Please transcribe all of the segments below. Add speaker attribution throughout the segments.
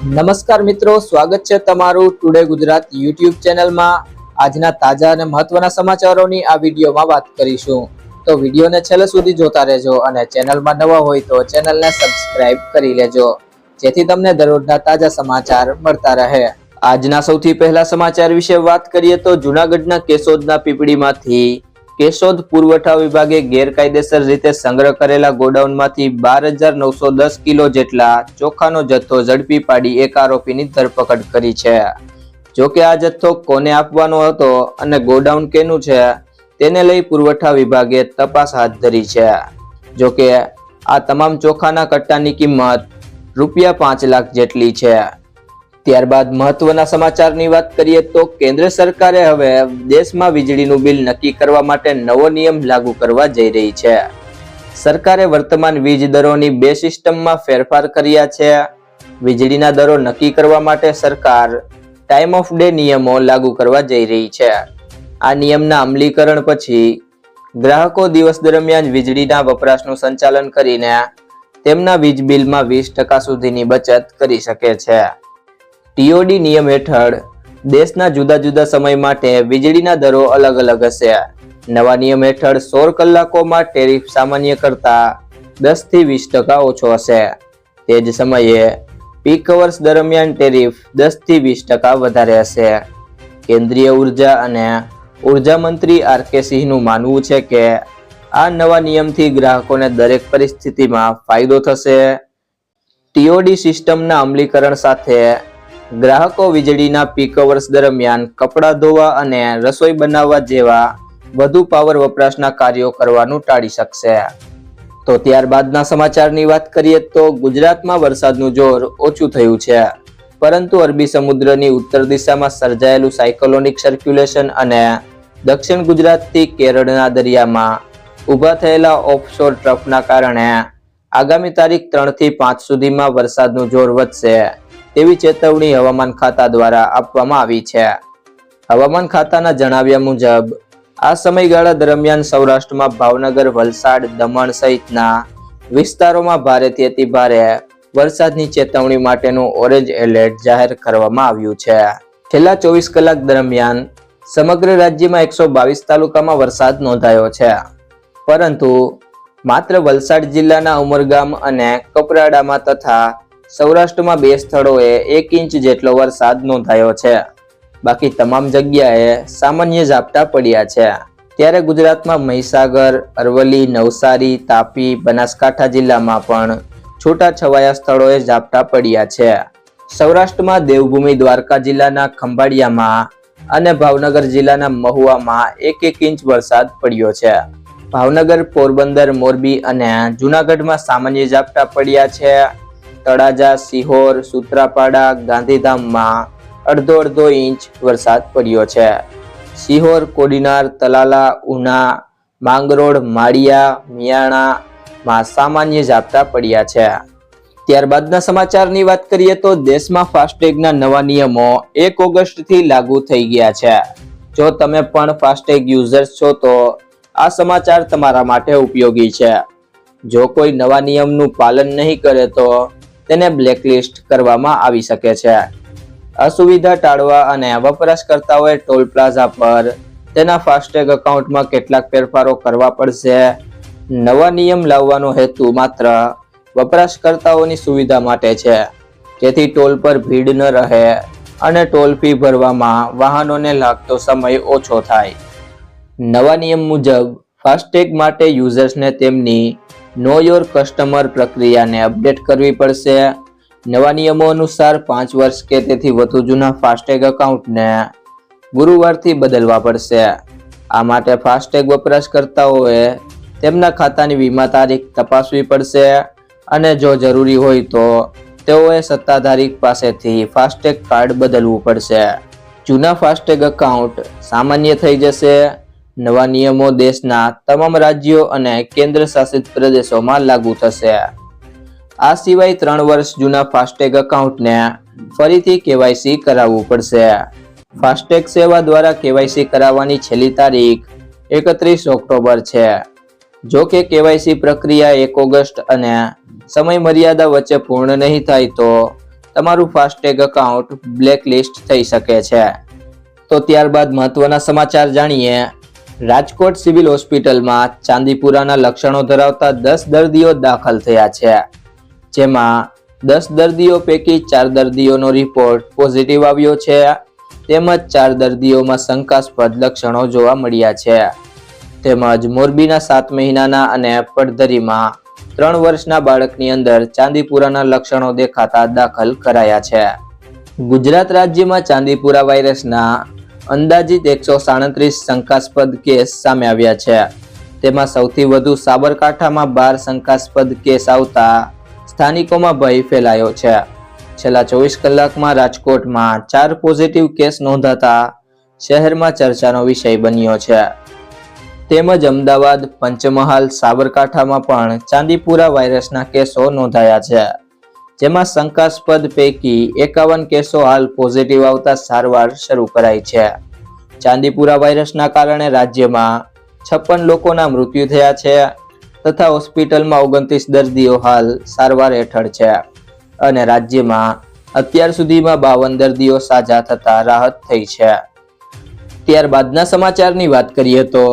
Speaker 1: નમસ્કાર મિત્રો, સ્વાગત છે તમારું ટુડે ગુજરાત યુટ્યુબ ચેનલમાં. આજના તાજા અને મહત્વના સમાચારોની આ વિડીયોમાં વાત કરીશું. તો વિડીયોને છેલ્લે સુધી જોતા રહેજો અને ચેનલમાં નવા હોય તો ચેનલને સબસ્ક્રાઇબ કરી લેજો, જેથી તમને દરરોજના તાજા સમાચાર મળતા રહે. આજના સૌથી પહેલા સમાચાર વિશે વાત કરીએ તો જુનાગઢના કેશોદના પીપળીમાંથી કેશોદ પુરવઠા વિભાગે ગેરકાયદેસર રીતે સંગ્રહ કરેલા ગોડાઉનમાંથી બાર હજાર નવસો દસ કિલો જેટલા ચોખાનો જથ્થો ઝડપી પાડી એક આરોપીની ધરપકડ કરી છે. જો કે આ જથ્થો કોને આપવાનો હતો અને ગોડાઉન કેનું છે, તેને લઈ પુરવઠા વિભાગે તપાસ હાથ ધરી છે. જો કે આ તમામ ચોખાના કટ્ટાની કિંમત રૂપિયા પાંચ લાખ જેટલી છે. ત્યારબાદ મહત્વના સમાચારની વાત કરીએ તો કેન્દ્ર સરકારે હવે દેશમાં વીજળીનું બિલ નક્કી કરવા માટે નવો નિયમ લાગુ કરવા જઈ રહી છે. સરકારે વર્તમાન વીજ દરોની બે સિસ્ટમમાં ફેરફાર કર્યા છે. વીજળીના દરો નક્કી કરવા માટે સરકાર ટાઈમ ઓફ ડે નિયમો લાગુ કરવા જઈ રહી છે. આ નિયમના અમલીકરણ પછી ગ્રાહકો દિવસ દરમિયાન વીજળીના વપરાશનું સંચાલન કરીને તેમના વીજ બિલમાં વીસ ટકા સુધીની બચત કરી શકે છે. ટીઓડી નિયમ હેઠળ દેશના જુદા જુદા સમય માટે વીજળીના દરો અલગ અલગ હશે. નવા નિયમ હેઠળ સોળ કલાકોમાં ટેરિફ સામાન્ય કરતા દસથી વીસ ટકા ઓછો હશે. તે જ સમયે પીક અવર્સ દરમિયાન ટેરિફ દસથી વીસ ટકા વધારે હશે. કેન્દ્રીય ઊર્જા અને ઊર્જા મંત્રી આર કે સિંહનું માનવું છે કે આ નવા નિયમથી ગ્રાહકોને દરેક પરિસ્થિતિમાં ફાયદો થશે. ટીઓડી સિસ્ટમના અમલીકરણ સાથે ગ્રાહકો વીજળીના પીક અવર્સ દરમિયાન કપડાં ધોવા અને રસોઈ બનાવવા જેવા વધુ પાવર વપરાશના કાર્યો કરવાનું ટાળી શકશે. તો ત્યારબાદના સમાચારની વાત કરીએ તો ગુજરાતમાં વરસાદનું જોર ઓછું થયું છે. પરંતુ અરબી સમુદ્રની ઉત્તર દિશામાં સર્જાયેલું સાયકોલોનિક સર્ક્યુલેશન અને દક્ષિણ ગુજરાતથી કેરળના દરિયામાં ઊભા થયેલા ઓફશોર ટ્રફના કારણે આગામી તારીખ ત્રણથી પાંચ સુધીમાં વરસાદનું જોર વધશે. તેવી ચેતવણી હવામાન ખાતા દ્વારા આપવામાં આવી છે. હવામાન ખાતાના જણાવ્યા મુજબ, આ સમયગાળા દરમિયાન સૌરાષ્ટ્રમાં ભાવનગર, વલસાડ, દમણ સહિતના વિસ્તારોમાં ભારેથી અતિ ભારે વરસાદની ચેતવણી માટેનું ઓરેન્જ એલર્ટ જાહેર કરવામાં આવ્યું છે. છેલ્લા ચોવીસ કલાક દરમિયાન સમગ્ર રાજ્યમાં એકસો બાવીસ તાલુકામાં વરસાદ નોંધાયો છે. પરંતુ માત્ર વલસાડ જિલ્લાના ઉમરગામ અને કપરાડામાં તથા સૌરાષ્ટ્રમાં બે સ્થળોએ એક ઇંચ જેટલો વરસાદ નોંધાયો છે. બાકી તમામ જગ્યાએ સામાન્ય ઝાપટા પડ્યા છે. ત્યારે ગુજરાતમાં મહીસાગર, અરવલ્લી, નવસારી, તાપી, બનાસકાંઠા જિલ્લામાં પણ છૂટા છવાયા સ્થળોએ ઝાપટા પડ્યા છે. સૌરાષ્ટ્રમાં દેવભૂમિ દ્વારકા જિલ્લાના ખંભાળિયામાં અને ભાવનગર જિલ્લાના મહુવામાં એક એક ઇંચ વરસાદ પડ્યો છે. ભાવનગર, પોરબંદર, મોરબી અને જુનાગઢમાં સામાન્ય ઝાપટા પડ્યા છે. તળાજા, સિહોર, સુત્રાપાડા, ગાંધીધામમાં અડધો અડધો ઇંચ વરસાદ પડ્યો છે. સિહોર, કોડીનાર, તલાલા, ઉના, માંગરોળ, માળિયા મિયાણામાં સામાન્ય ઝાપટા પડ્યા છે. ત્યારબાદના સમાચારની વાત કરીએ તો દેશમાં ફાસ્ટેગના નવા નિયમો એક ઓગસ્ટથી લાગુ થઈ ગયા છે. જો તમે પણ ફાસ્ટેગ યુઝર્સ છો તો આ સમાચાર તમારા માટે ઉપયોગી છે. જો કોઈ નવા નિયમનું પાલન નહીં કરે તો તેને બ્લેકલિસ્ટ કરવામાં આવી શકે છે. અસુવિધા ટાળવા અને વપરાશકર્તાઓએ ટોલ પ્લાઝા પર તેના ફાસ્ટેગ એકાઉન્ટમાં કેટલાક ફેરફારો કરવા પડશે. નવા નિયમ લાવવાનો હેતુ માત્ર વપરાશકર્તાઓની સુવિધા માટે છે. જેથી ટોલ પર ભીડ ન રહે અને ટોલ ફી ભરવામાં વાહનોને લાગતો સમય ઓછો થાય. નવા નિયમ મુજબ ફાસ્ટેગ માટે યુઝર્સને તેમની નો યોર કસ્ટમર પ્રક્રિયાને અપડેટ કરવી પડશે. નવા નિયમો અનુસાર પાંચ વર્ષ કે તેથી વધુ જૂના ફાસ્ટેગ એકાઉન્ટને ગુરુવારથી બદલવા પડશે. આ માટે ફાસ્ટેગ વપરાશકર્તાઓએ તેમના ખાતાની વીમા તારીખ તપાસવી પડશે અને જો જરૂરી હોય તો તેઓએ સત્તાધારી પાસેથી ફાસ્ટેગ કાર્ડ બદલવું પડશે. જૂના ફાસ્ટેગ એકાઉન્ટ સામાન્ય થઈ જશે. નવા નિયમો દેશના તમામ રાજ્યો અને કેન્દ્ર શાસિત પ્રદેશોમાં લાગુ થશે. આ સિવાય ત્રણ વર્ષ જૂના ફાસ્ટેગ એકાઉન્ટને ફરીથી કેવાયસી કરાવવું પડશે. ફાસ્ટેગ સેવા દ્વારા કેવાયસી કરાવવાની છેલ્લી તારીખ એકત્રીસ ઓક્ટોબર છે. જો કે કેવાયસી પ્રક્રિયા એક ઓગસ્ટ અને સમય મર્યાદા વચ્ચે પૂર્ણ નહીં થાય તો તમારું ફાસ્ટેગ એકાઉન્ટ બ્લેકલિસ્ટ થઈ શકે છે. તો ત્યારબાદ મહત્વના સમાચાર જાણીએ. રાજકોટ સિવિલ હોસ્પિટલમાં ચાંદીપુરાના લક્ષણો ધરાવતા દસ દર્દીઓ દાખલ થયા છે. જેમાં દસ દર્દીઓ પૈકી ચાર દર્દીઓનો રિપોર્ટ પોઝિટિવ આવ્યો છે. તેમજ ચાર દર્દીઓમાં શંકાસ્પદ લક્ષણો જોવા મળ્યા છે. તેમજ મોરબીના સાત મહિનાના અને પડધરીમાં ત્રણ વર્ષના બાળકની અંદર ચાંદીપુરાના લક્ષણો દેખાતા દાખલ કરાયા છે. ગુજરાત રાજ્યમાં ચાંદીપુરા વાયરસના અંદાજિત એકસો સાડત્રીસ શંકાસ્પદ કેસ સામે આવ્યા છે. તેમાં સૌથી વધુ સાબરકાંઠામાં બાર શંકાસ્પદ કેસ આવતા સ્થાનિકોમાં ભય ફેલાયો છે. છેલ્લા ચોવીસ કલાકમાં રાજકોટમાં ચાર પોઝિટિવ કેસ નોંધાતા શહેરમાં ચર્ચાનો વિષય બન્યો છે. તેમજ અમદાવાદ, પંચમહાલ, સાબરકાંઠામાં પણ ચાંદીપુરા વાયરસના કેસો નોંધાયા છે. જેમાં શંકાસ્પદ પૈકી એકાવન કેસો હાલ પોઝિટિવ આવતા સારવાર શરૂ કરાઈ છે. ચાંદીપુરા વાયરસના કારણે રાજ્યમાં છપ્પન લોકોના મૃત્યુ થયા છે તથા હોસ્પિટલમાં ઓગણત્રીસ દર્દીઓ હાલ સારવાર હેઠળ છે અને રાજ્યમાં અત્યાર સુધીમાં બાવન દર્દીઓ સાજા થતા રાહત થઈ છે. ત્યારબાદના સમાચારની વાત કરીએ તો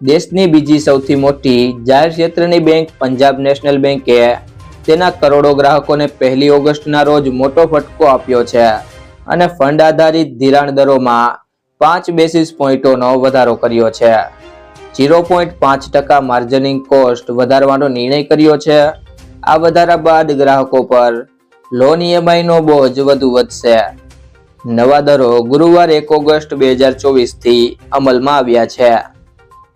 Speaker 1: દેશની બીજી સૌથી મોટી જાહેર ક્ષેત્રની બેંક પંજાબ નેશનલ બેંકે તેના કરોડો ગ્રાહકોને પહેલી ઓગસ્ટના રોજ મોટો ફટકો આપ્યો છે અને ફંડ આધારિત ધિરાણ દરોમાં પાંચ બેસિસ પોઈન્ટોનો વધારો કર્યો છે. ઝીરો પોઈન્ટ પાંચ ટકા માર્જનિંગ કોસ્ટ વધારવાનો નિર્ણય કર્યો છે. આ વધારા બાદ ગ્રાહકો પર લોન ઈએમઆઈનો બોજ વધુ વધશે. નવા દરો ગુરુવાર એક ઓગસ્ટ બે હજાર ચોવીસથી અમલમાં આવ્યા છે.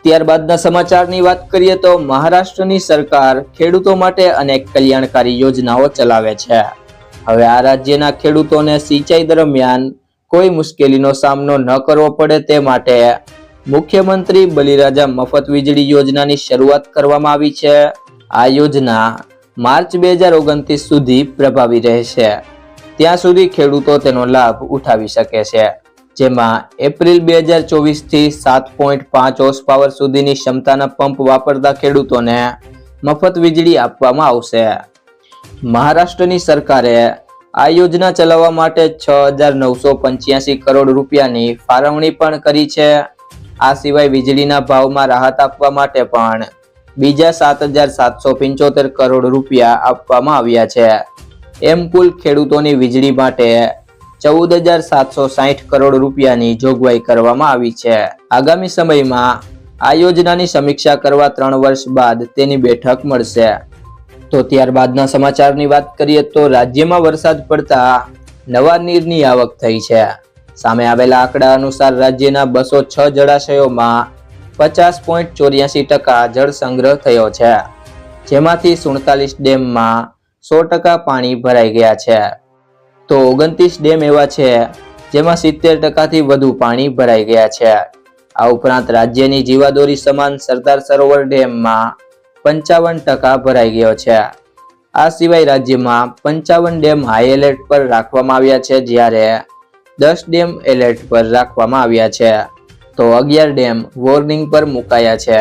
Speaker 1: ત્યારબાદના સમાચારની વાત કરીએ તો મહારાષ્ટ્રની સરકાર ખેડૂતો માટે અનેક કલ્યાણકારી યોજનાઓ ચલાવે છે. હવે આ રાજ્યના ખેડૂતોને સિંચાઈ દરમિયાન કોઈ મુશ્કેલીનો સામનો ન કરવો પડે તે માટે મુખ્યમંત્રી બલિરાજા મફત વીજળી યોજનાની શરૂઆત કરવામાં આવી છે. આ યોજના માર્ચ બે હજાર ઓગણત્રીસ સુધી પ્રભાવી રહેશે. ત્યાં સુધી ખેડૂતો તેનો લાભ ઉઠાવી શકે છે. જેમાં એપ્રિલ બે હજાર ચોવીસથી સાત પોઈન્ટ પાંચ હોર્સ પાવર સુધીની ક્ષમતાના પંપ વાપરતા ખેડૂતોને મફત વીજળી આપવામાં આવશે. મહારાષ્ટ્રની સરકારે આ યોજના ચલાવવા માટે છ હજાર નવસો પંચ્યાસી કરોડ રૂપિયાની ફાળવણી પણ કરી છે. આ સિવાય વીજળીના ભાવમાં રાહત આપવા માટે પણ બીજા સાત હજાર સાતસો પંચોતેર કરોડ રૂપિયા આપવામાં આવ્યા છે. એમ કુલ ખેડૂતોની વીજળી માટે ચૌદ હજાર સાતસો સાહીઠ કરોડ રૂપિયાની જોગવાઈ કરવામાં આવી છે. આગામી સમયમાં આ યોજનાની સમીક્ષા કરવા ત્રણ વર્ષ બાદ તેની બેઠક મળશે. તો ત્યારબાદના સમાચારની વાત કરીએ તો રાજ્યમાં વરસાદ પડતા નવા નીરની આવક થઈ છે. સામે આવેલા આંકડા અનુસાર રાજ્યના બસો છ જળાશયોમાં પચાસ પોઈન્ટ ચોર્યાસી ટકા જળ સંગ્રહ થયો છે. જેમાંથી સુડતાલીસ ડેમમાં સો ટકા પાણી ભરાઈ ગયા છે. તો ઓગણત્રીસ ડેમ એવા છે, જેમાં સિત્તેર ટકાથી વધુ પાણી ભરાઈ ગયા છે. આ ઉપરાંત રાજ્યની જીવાદોરી સમાન સરદાર સરોવર ડેમમાં પંચાવન ટકા ભરાઈ ગયો છે. આ સિવાય રાજ્યમાં પંચાવન ડેમ હાઈ એલર્ટ પર રાખવામાં આવ્યા છે, જ્યારે દસ ડેમ એલર્ટ પર રાખવામાં આવ્યા છે. તો અગિયાર ડેમ વોર્નિંગ પર મુકાયા છે.